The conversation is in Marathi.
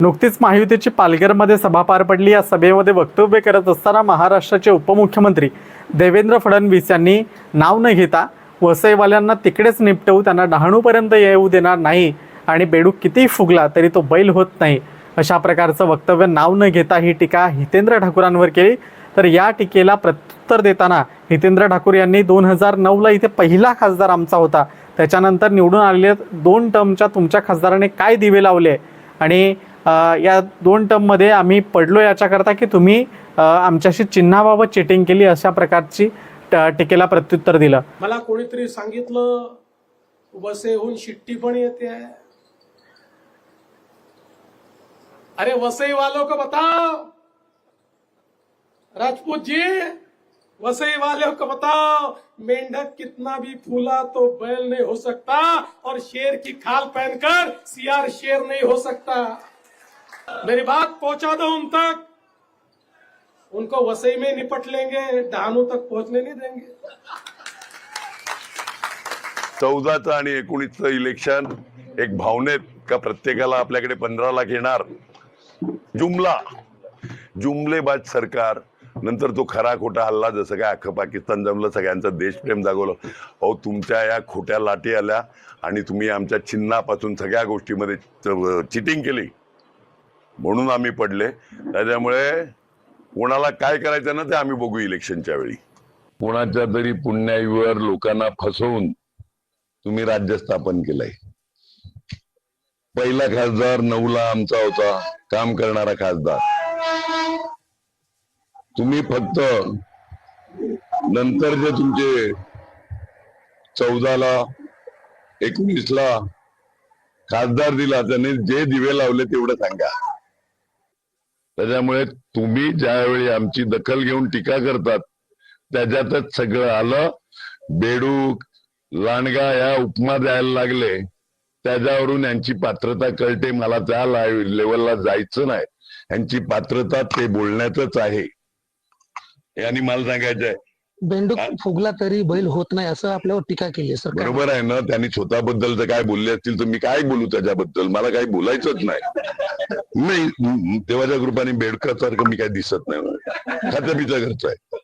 नुकतीच महायुतीची पालघरमध्ये सभा पार पडली. या सभेमध्ये वक्तव्य करत असताना महाराष्ट्राचे उपमुख्यमंत्री देवेंद्र फडणवीस यांनी नाव न घेता वसईवाल्यांना तिकडेच निपटवू त्यांना डहाणूपर्यंत येऊ देणार नाही आणि बेडूक कितीही फुगला तरी तो बैल होत नाही. अशा प्रकारचं वक्तव्य नाव न घेता ही टीका हितेंद्र ठाकूरांवर केली. तर या टीकेला प्रत्युत्तर देताना हितेंद्र ठाकूर यांनी दोन हजार नऊला इथे पहिला खासदार आमचा होता. त्याच्यानंतर निवडून आलेल्या दोन टर्मच्या तुमच्या खासदाराने काय दिवे लावले? आणि या दोन टर्ममध्ये आम्ही पडलो याच्याकरता की तुम्ही आमच्याशी चिन्हाबाबत चिटिंग केली अशा प्रकारची टीकेला प्रत्युत्तर दिलं. मला कोणीतरी सांगितलं वसईहून शिट्टी पण येते. अरे वसई वालों को बताओ। राजपूत जी वसई वालों को बताओ मेंढक कितना भी फूला तो बैल नहीं हो सकता और शेर की खाल पहनकर सियार शेर नहीं हो सकता। मेरी बात पहुंचा दो उन तक। उनको वसई में निपट लेंगे डहानू तक पहुंचने नहीं देंगे। चौदाचं आणि एकोणीसचं इलेक्शन एक भावनेत का प्रत्येकाला आपल्याकडे पंधरा लाख येणार? जुमला. जुमलेबाज सरकार. नंतर तो खरा खोटा हल्ला जसं काय अख्खं पाकिस्तान जमलं सगळ्यांचं देशप्रेम जागवलं अहो तुमच्या या खोट्या लाटी आल्या आणि तुम्ही आमच्या चिन्हापासून सगळ्या गोष्टीमध्ये चिटिंग केली. म्हणून आम्ही पडले. त्याच्यामुळे कोणाला काय करायचं ना ते आम्ही बघू इलेक्शनच्या वेळी. कोणाच्या तरी पुण्याईवर लोकांना फसवून तुम्ही राज्य स्थापन केलंय. पहिला खासदार नऊला आमचा होता काम करणारा खासदार. तुम्ही फक्त नंतर जे तुमचे चौदाला एकोणीसला खासदार दिला त्याने जे दिवे लावले तेवढं सांगा. त्याच्यामुळे तुम्ही ज्यावेळी आमची दखल घेऊन टीका करतात त्याच्यातच सगळं आलं. बेडूक लांडगा या उपमा द्यायला लागले. त्याच्यावरून यांची पात्रता कळते. मला त्या लेवलला जायचं नाही. यांची पात्रता ते बोलण्यातच आहे. यांनी मला सांगायचंय बेंडूक फुगला तरी बैल होत नाही असं आपल्यावर टीका केली सरकार बरोबर आहे ना? त्यांनी स्वतःबद्दल जर काय बोलले असतील तर मी काय बोलू त्याच्याबद्दल? मला काही बोलायचंच नाही. नाही देवाच्या कृपाने बेडकासारखं मी काही दिसत नाही. खात्या घरचं आहे